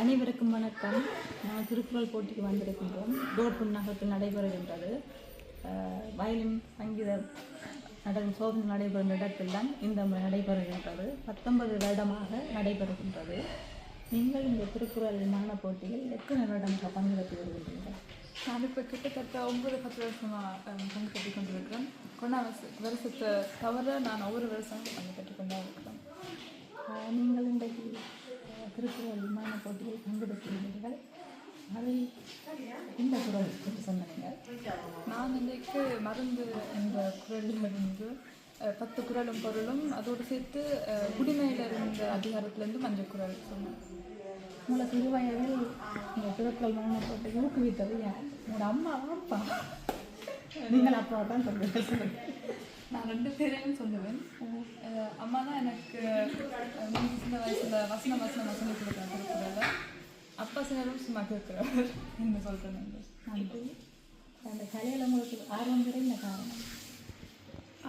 அனைவருக்கும் வணக்கம். நான் திருக்குறள் போட்டிக்கு வந்திருக்கின்றோம். டோர் புன்னகத்தில் நடைபெறுகின்றது. வயலின் சங்கீத நட சோதனை நடைபெறும் இடத்தில் தான் இந்த முறை நடைபெறுகின்றது. பத்தொன்பது வருடமாக நடைபெறுகின்றது. நீங்கள் இந்த திருக்குறள் விமான போட்டியில் எத்தனை வருடமாக பங்கெடுத்து வருகின்றீர்கள்? நான் இப்போ கிட்டத்தட்ட ஒன்பது பத்து வருஷமாக பங்கு பெற்று கொண்டிருக்கிறேன் கொண்டா வருஷ வருஷத்தை தவிர நான் ஒவ்வொரு வருஷமும் பங்கு பெற்று கொண்டா இருக்கிறேன் நீங்கள் இன்றைக்கு போட்டியில் அதில் இந்த குரல் பற்றி சொன்னீங்க நான் இன்றைக்கு மருந்து என்ற குரலிலிருந்து பத்து குரலும் பொருளும் அதோடு சேர்த்து அஹ், குடிமையில் இருந்த அதிகாரத்திலேருந்து மஞ்சள் குரல் சொன்னேன். உங்களை சிறு வயதில் இந்த திருக்குறள் போட்டு ஊக்குவித்தது யார்? உங்களோட அம்மா அப்பா? நீங்கள் அப்பா தான் சொல்லுங்கள் நான் ரெண்டு பேரையும் சொல்லுவேன். அம்மா தான் எனக்கு சின்ன வயசில் வசனம் வசனம் வசனம் கொடுக்குறேன் அப்பா சிலரும் சும்மா கேட்குறவர் என்ன சொல்கிறேன் நன்றி. அந்த கலையில் உங்களுக்கு ஆர்வம் இந்த காரணம்?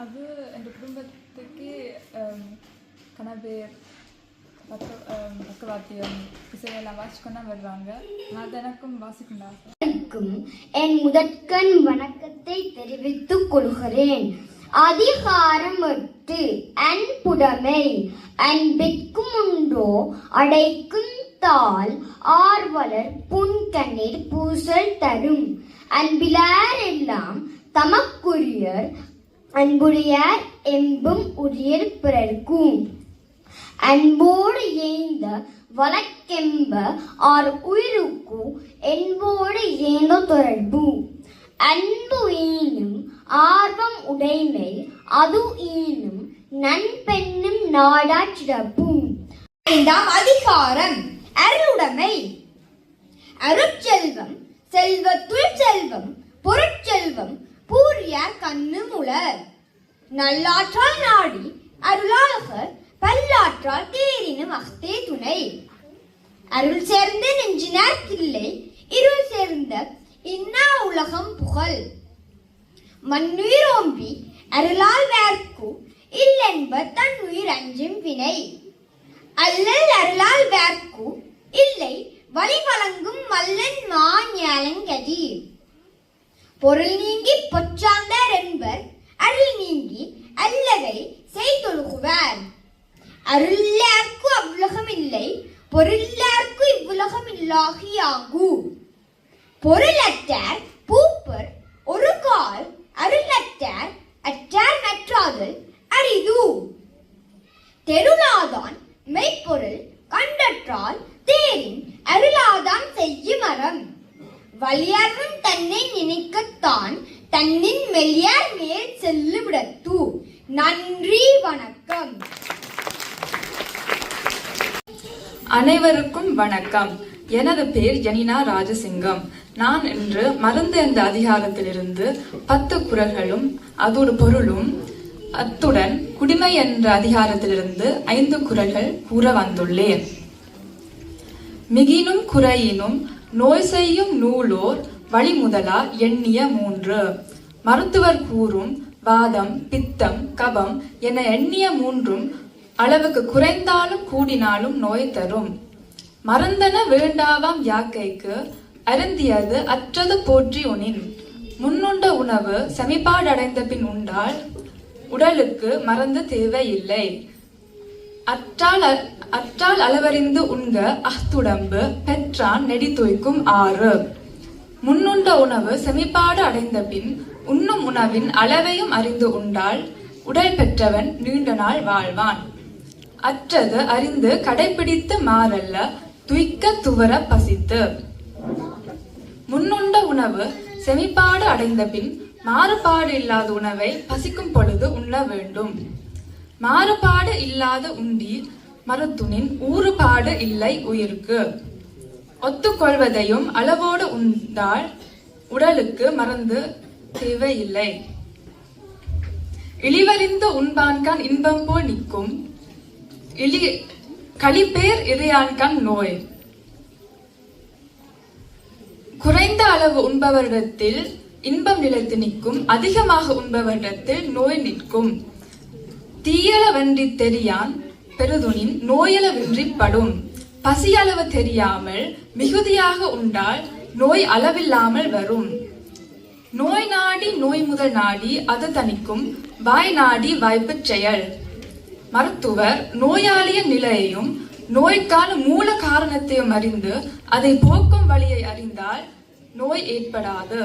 அது என் குடும்பத்துக்கு கணவர் பக்க பக்கவாத்தியம் இசையெல்லாம் வாசிக்கொண்டா வருவாங்க. அது எனக்கும் வாசிக்கொண்ட என் முதற்கண் வணக்கத்தை தெரிவித்துக் கொள்கிறேன். அதிகாரம் எட்டு அன்புடைமை. அன்பிற்கும் உண்டோ அடைக்கும் தாள் ஆர்வலர் புன்கண்ணீர் பூசல் தரும். அன்பிலார் எல்லாம் தமக்குரியர் அன்புடையார் எம்பும் உரியர் பிறர்க்கும். அன்போடு ஏந்த வழக்கெம்ப ஆர் உயிருக்கு என்போடு ஏந்த தொடர்பு. அன்பு ஈனும் ஆர்வம் உடைமை அது ஈனும் நண்பெண்ணும் நாடா சிறப்பு ஐந்தாம் அதிகாரம். அருளுடைமை. அருட்செல்வம் செல்வத்துள் செல்வம் பொருட்செல்வம் பூரியார் கண்ணு முளர் நல்லாற்றால் நாடி அருளாக பல்லாற்றால் தேரினும் அஃதே துணை. அருள் சேர்ந்த நெஞ்சினார் கிள்ளை இருள் சேர்ந்த இன்னா உலகம் புகழ். மண்ணுயிர் ஓம்பி அருளால் வேர்க்கு இல்லென்ப தன் உயிர் அஞ்சும் வினை. அல்லல் அருளால் வேர்க்கு வழங்கும் மல்லன் பொருள் நீங்கி பொச்சாந்தார் என்பர் அருள் நீங்கி அல்லகை செய்தொழுகுவார். அருளார்க்கு அவ்வுலகம் இல்லை பொருளார்க்கு இவ்வுலகம் இல்லாகியாகு பொருளற்றார் பூப்பர் ஒரு கால் வலியார்முன் தன்னை நினைக்கத்தான் தன்னின் மெல்லியார் மேல் செல்லுவிடத்து. நன்றி வணக்கம். அனைவருக்கும் வணக்கம். எனது பெயர் ஜனினா ராஜசிங்கம். நான் இன்று மருந்து என்ற அதிகாரத்திலிருந்து பத்து குரல்களும் அதோடு பொருளும் அத்துடன் குடிமை என்ற அதிகாரத்திலிருந்து ஐந்து குரல்கள் கூற வந்துள்ளேன். மிகினும் குறையினும் நோய் செய்யும் நூலோர் வழிமுதலா எண்ணிய மூன்று. மருத்துவர் கூறும் வாதம் பித்தம் கபம் என எண்ணிய மூன்றும் அளவுக்கு குறைந்தாலும் கூடினாலும் நோய் தரும். மறந்தன வேண்டாவாம் யாக்கைக்கு அருந்தியது அற்றது போற்றி உனின். முன்னுண்ட உணவு செமிப்பாடடைந்த பின் உண்டால் உடலுக்கு மறந்து தேவையில்லை. அற்றால் அ- அற்றால் அளவறிந்து உண்க அஹ்துடம்பு பெற்றான் நெடி தோய்க்கும் ஆறு. முன்னுண்ட உணவு செமிப்பாடு அடைந்த பின் உண்ணும் உணவின் அளவையும் அறிந்து உண்டால் உடல் பெற்றவன் நீண்ட நாள் வாழ்வான். அற்றது அறிந்து கடைபிடித்து மாறல்ல துய்க்க துவர பசித்து. முன்னுண்ட உணவு செமிப்பாடு அடைந்த பின் மாறுபாடு இல்லாத உணவை பசிக்கும் பொழுது உண்ண வேண்டும். மாறுபாடு இல்லாத உண்டி மருத்துனின் ஊறுபாடு இல்லை உயிருக்கு. ஒத்துக்கொள்வதையும் அளவோடு உண்டால் உடலுக்கு மறந்து தேவையில்லை. இழிவறிந்த உண்பான்கான் இன்பம் போல் நிற்கும். இழி கழிப்பேர் இறையான்கான் நோய். குறைந்த அளவு உண்பவரிடத்தில் இன்பம் நிலைத்து நிற்கும் அதிகமாக உண்பவரிடத்தில் நோய் நிற்கும். தீயளவன்றி தெரியான் பெருதுனின் நோயளவின்றி படும். பசி அளவு தெரியாமல் மிகுதியாக உண்டால் நோய் அளவில்லாமல் வரும். நோய் நாடி நோய் முதல் நாடி அது தணிக்கும். வாய் நாடி வாய்ப்புச் செயல். மருத்துவர் நோயாளியின் நிலையையும் நோய்க்கான மூல காரணத்தையும் அறிந்து அதை போக்கும் வழியை அறிந்தால் நோய் ஏற்படாது.